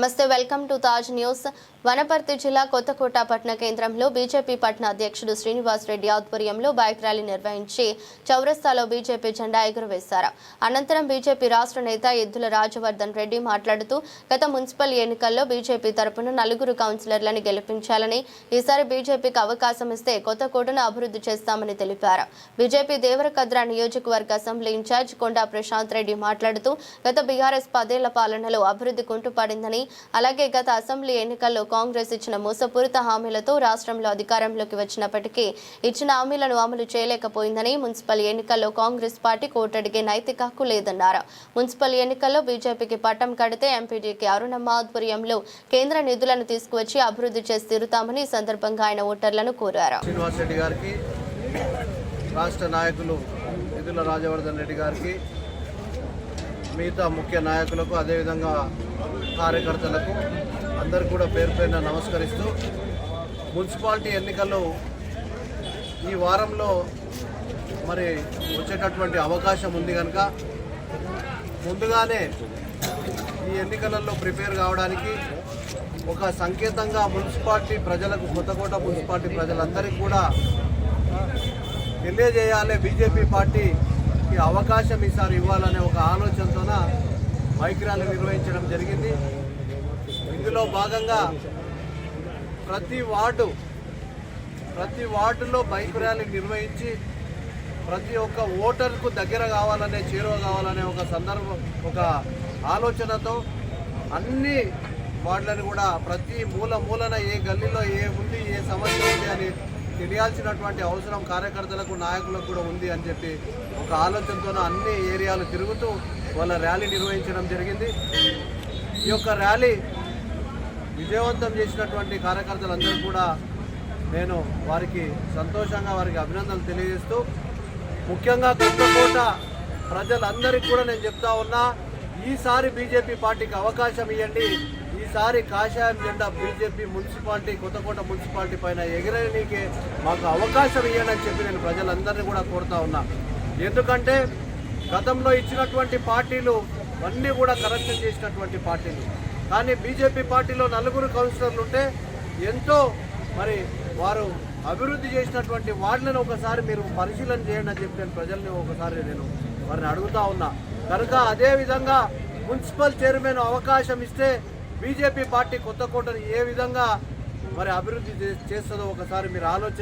నమస్తే welcome to Taj news. Wanaparthy జిల్లా కొత్తకోట పట్టణ కేంద్రంలో బీజేపీ పట్టణ అధ్యక్షుడు శ్రీనివాస్ రెడ్డి ఆధ్వర్యంలో బైక్ ర్యాలీ నిర్వహించి చౌరస్తాలో బీజేపీ జెండా ఎగురవేశారు. అనంతరం బీజేపీ రాష్ట్ర నేత ఎద్దుల రాజవర్ధన్ రెడ్డి మాట్లాడుతూ గత మున్సిపల్ ఎన్నికల్లో బీజేపీ తరపున నలుగురు కౌన్సిలర్లను గెలిపించాలని ఈసారి బీజేపీకి అవకాశం ఇస్తే కొత్తకోటను అభివృద్ధి చేస్తామని తెలిపారు. బీజేపీ దేవరకద్ర నియోజకవర్గ అసెంబ్లీ ఇన్ఛార్జ్ కొండా ప్రశాంత్ రెడ్డి మాట్లాడుతూ గత బీఆర్ఎస్ పదేళ్ళ పాలనలో అభివృద్ధి కుంటుపడిందని అలాగే గత అసెంబ్లీ ఎన్నికల్లో కాంగ్రెస్ ఇచ్చిన మోసపూరిత హామీలతో రాష్ట్రంలో అధికారంలోకి వచ్చినప్పటికీ ఇచ్చిన హామీలను అమలు చేయలేకపోయిందని మున్సిపల్ ఎన్నికల్లో కాంగ్రెస్ పార్టీ కోటడిగే నైతిక హక్కు లేదన్నారు. మున్సిపల్ ఎన్నికల్లో బీజేపీకి పట్టం కడితే ఎంపీడీకి అరుణమ్మ ఆధ్వర్యంలో కేంద్ర నిధులను తీసుకువచ్చి అభివృద్ధి చేసి తీరుతామని ఈ సందర్భంగా ఆయన ఓటర్లను కోరారు. గారికి రాష్ట్ర నాయకులు నిధుల రాజవర్ధన్ రెడ్డి గారికి మిగతా ముఖ్య నాయకులకు అదేవిధంగా కార్యకర్తలకు అందరు కూడా పేరు పేరున నమస్కరిస్తూ మున్సిపాలిటీ ఎన్నికలు ఈ వారంలో మరి వచ్చేటటువంటి అవకాశం ఉంది కనుక ముందుగానే ఈ ఎన్నికలలో ప్రిపేర్ కావడానికి ఒక సంకేతంగా మున్సిపాలిటీ ప్రజలకు కొత్తకోట మున్సిపాలిటీ ప్రజలందరికీ కూడా తెలియజేయాలి. బీజేపీ పార్టీకి అవకాశం ఈసారి ఇవ్వాలనే ఒక ఆలోచనతోన బైక్ ర్యాలీ నిర్వహించడం జరిగింది. ఇందులో భాగంగా ప్రతి వార్డు ప్రతి వార్డులో బైక్ ర్యాలీ నిర్వహించి ప్రతి ఒక్క ఓటర్కు దగ్గర కావాలనే చేరువ కావాలనే ఒక సందర్భం ఒక ఆలోచనతో అన్ని వార్డులను కూడా ప్రతి మూల మూలన ఏ గల్లీలో ఏ ఉంది ఏ సమస్య ఉంది అని తెలియాల్సినటువంటి అవసరం కార్యకర్తలకు నాయకులకు కూడా ఉంది అని చెప్పి ఒక ఆలోచనతో అన్ని ఏరియాలు తిరుగుతూ వాళ్ళ ర్యాలీ నిర్వహించడం జరిగింది. ఈ యొక్క ర్యాలీ విజయవంతం చేసినటువంటి కార్యకర్తలందరూ కూడా నేను వారికి సంతోషంగా వారికి అభినందనలు తెలియజేస్తూ ముఖ్యంగా కొత్తకోట ప్రజలందరికీ కూడా నేను చెప్తా ఉన్నా ఈసారి బీజేపీ పార్టీకి అవకాశం ఇవ్వండి ఈసారి కాషాయం జెండా బీజేపీ మున్సిపాలిటీ కొత్తకోట మున్సిపాలిటీ పైన ఎగరనీకే మాకు అవకాశం ఇవ్వండి అని చెప్పి నేను ప్రజలందరినీ కూడా కోరుతా ఉన్నా. ఎందుకంటే గతంలో ఇచ్చినటువంటి పార్టీలు అన్నీ కూడా కరెక్షన్ చేసినటువంటి పార్టీలు. కానీ బీజేపీ పార్టీలో నలుగురు కౌన్సిలర్లు ఉంటే ఎంతో మరి వారు అభివృద్ధి చేసినటువంటి వార్డులను ఒకసారి మీరు పరిశీలన చేయండి అని చెప్పి నేను ప్రజల్ని ఒకసారి నేను వారిని అడుగుతా ఉన్నా. కనుక అదేవిధంగా మున్సిపల్ చైర్మన్ అవకాశం ఇస్తే బీజేపీ పార్టీ కొత్త కోటను ఏ విధంగా మరి అభివృద్ధి చేస్తుందో ఒకసారి మీరు ఆలోచన